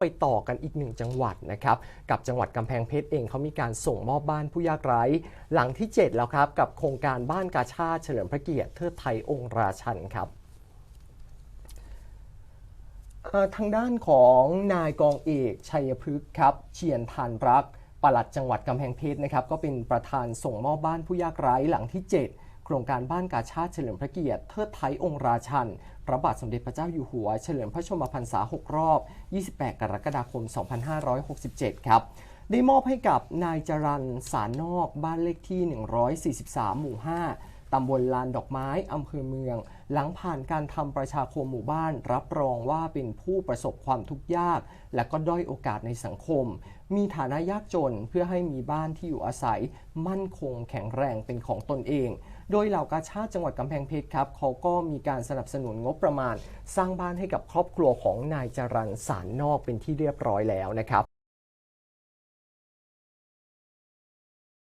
ไปต่อกันอีกหนึ่งจังหวัดนะครับ กับจังหวัดกำแพงเพชรเองเขามีการส่งมอบบ้านผู้ยากไร้ หลังที่ 7 แล้วครับ กับโครงการบ้านกาชาติเฉลิมพระเกียรติเทิดไทยองค์ราชันครับทางด้านของนายกองเอกชัยพฤกษ์ครับเชียนทานรักปลัดจังหวัดกำแพงเพชรนะครับก็เป็นประธานส่งมอบบ้านผู้ยากไร้หลังที่ 7 ครงการบ้านกาชาติเฉลิมพระเกียรติเทิดไทยองค์ราชัน พระบาทสมเด็จพระเจ้าอยู่หัว เฉลิมพระชนมพรรษา 6 รอบ 28 กรกฎาคม 2567 ครับ ได้มอบให้กับนายจรันสารนอกบ้านเลขที่ 143 หมู่ 5 ตำบลลานดอกไม้อำเภอเมือง หลังผ่านการทำประชาคมหมู่บ้าน รับรองว่าเป็นผู้ประสบความทุกข์ยาก และก็ด้อยโอกาสในสังคม มีฐานะยากจนเพื่อให้มีบ้านที่อยู่อาศัย มั่นคงแข็งแรงเป็นของตนเอง โดยเหล่ากาชาติจังหวัดกำแพงเพชรครับ เขาก็มีการสนับสนุนงบประมาณ สร้างบ้านให้กับครอบครัวของนายจรันสารนอกเป็นที่เรียบร้อยแล้วนะครับ